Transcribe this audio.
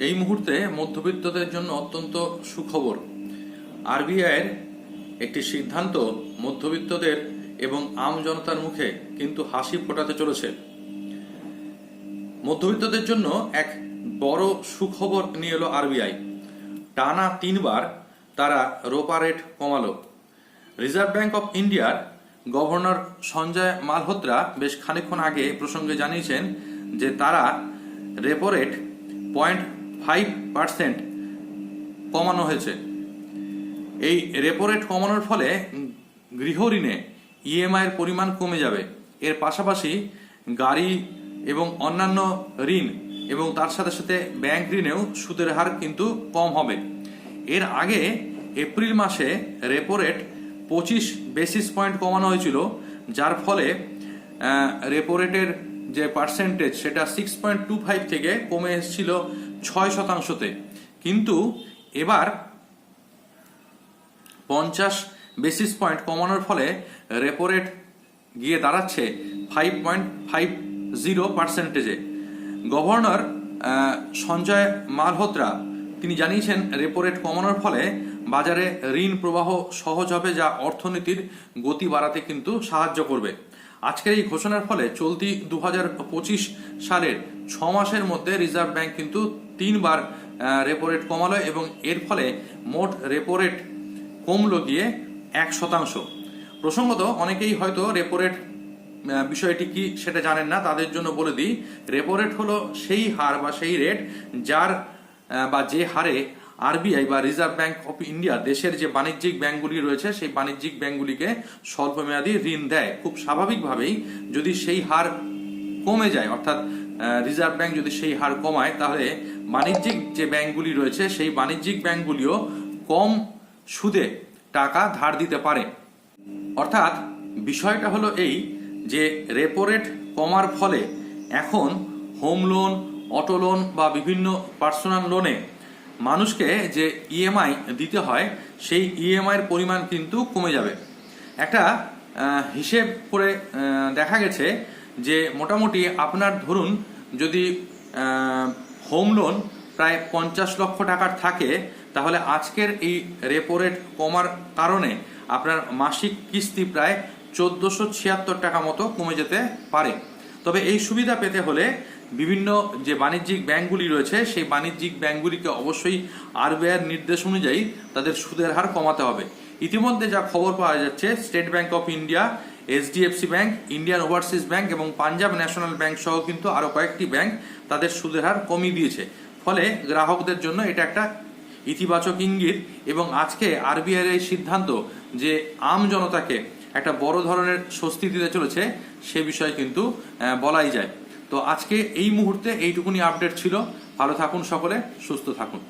এই মুহূর্তে মধ্যবিত্তদের জন্য অত্যন্ত সুখবর। আরবিআইয়ের একটি সিদ্ধান্ত মধ্যবিত্তদের এবং আম জনতার মুখে কিন্তু হাসি ফোটাতে চলেছে। মধ্যবিত্তদের জন্য এক বড় সুখবর নিয়ে এলো আরবিআই। টানা তিনবার তারা রোপা রেট কমালো। রিজার্ভ ব্যাংক অফ ইন্ডিয়ার গভর্নর সঞ্জয় মালহোত্রা বেশ খানিকক্ষণ আগে প্রসঙ্গে জানিয়েছেন যে তারা repo rate point five percent কমানো হয়েছে। এই রেপো রেট কমানোর ফলে গৃহ ঋণে ইএমআই এর পরিমাণ কমে যাবে। এর পাশাপাশি গাড়ি এবং অন্যান্য ঋণ এবং তার সাথে সাথে ব্যাংক ঋণেও সুদের হার কিন্তু কম হবে। এর আগে এপ্রিল মাসে রেপো রেট পঁচিশ বেসিস পয়েন্ট কমানো হয়েছিল, যার ফলে রেপো রেটের যে পার্সেন্টেজ সেটা সিক্স পয়েন্ট টু ফাইভ থেকে কমে এসেছিল ছয় শতাংশতে। কিন্তু এবার পঞ্চাশ বেসিস পয়েন্ট কমানোর ফলে রেপো রেট গিয়ে দাঁড়াচ্ছে ফাইভ পয়েন্ট ফাইভ জিরো পার্সেন্টেজে গভর্নর সঞ্জয় মালহোত্রা, তিনি জানিয়েছেন রেপো রেট কমানোর ফলে বাজারে ঋণ প্রবাহ সহজ হবে যা অর্থনীতির গতি বাড়াতে কিন্তু সাহায্য করবে। আজকের এই ঘোষণার ফলে চলতি দু হাজার পঁচিশ সালের ছ মাসের মধ্যে রিজার্ভ ব্যাংক কিন্তু তিনবার রেপো রেট কমালো এবং এর ফলে মোট রেপো রেট কমলো গিয়ে এক শতাংশ। প্রসঙ্গত অনেকেই হয়তো রেপো রেট বিষয়টি কি সেটা জানেন না, তাদের জন্য বলে দিই। রেপো রেট হলো সেই হার বা সেই রেট যার বা যে হারে আরবিআই বা রিজার্ভ ব্যাংক অফ ইন্ডিয়া দেশের যে বাণিজ্যিক ব্যাংকগুলি রয়েছে, সেই বাণিজ্যিক ব্যাংকগুলিকে স্বল্পমেয়াদী ঋণ দেয়। খুব স্বাভাবিকভাবেই যদি সেই হার কমে যায়, অর্থাৎ রিজার্ভ ব্যাংক যদি সেই হার কমায়, তাহলে বাণিজ্যিক যে ব্যাংকগুলি রয়েছে, সেই বাণিজ্যিক ব্যাংকগুলিও কম সুদে টাকা ধার দিতে পারে। অর্থাৎ, বিষয়টা হলো এই যে রেপো রেট কমার ফলে এখন হোম লোন অটো লোন বা বিভিন্ন পার্সোনাল লোনে মানুষকে যে ইএমআই দিতে হয়, সেই ইএমআই এর পরিমাণ কিন্তু কমে যাবে। একটা হিসেব করে দেখা গেছে যে মোটামুটি আপনার ধরুন যদি হোম লোন প্রায় পঞ্চাশ লক্ষ টাকার থাকে, তাহলে আজকের এই রেপো রেট কমার কারণে আপনার মাসিক কিস্তি প্রায় চোদ্দশো ছিয়াত্তর টাকা মতো কমে যেতে পারে। তবে এই সুবিধা পেতে হলে বিভিন্ন যে বাণিজ্যিক ব্যাংকগুলি রয়েছে, সেই বাণিজ্যিক ব্যাংকগুলিকে অবশ্যই আরবিআইয়ের নির্দেশ অনুযায়ী তাদের সুদের হার কমাতে হবে। ইতিমধ্যে যা খবর পাওয়া যাচ্ছে, state bank of India HDFC bank, Indian overseas bank এবং পাঞ্জাব ন্যাশনাল ব্যাংক সহ কিন্তু আরও কয়েকটি ব্যাংক তাদের সুদের হার কমিয়ে দিয়েছে। ফলে গ্রাহকদের জন্য এটা একটা ইতিবাচক ইঙ্গিত এবং আজকে আরবিআই এই সিদ্ধান্ত যে আম জনতাকে একটা বড় ধরনের স্বস্তি দিতে চলেছে, সে বিষয়ে কিন্তু বলাই যায়। তো আজকে এই মুহূর্তে এইটুকুনি আপডেট ছিল। ভালো থাকুন সকলে সুস্থ থাকুন।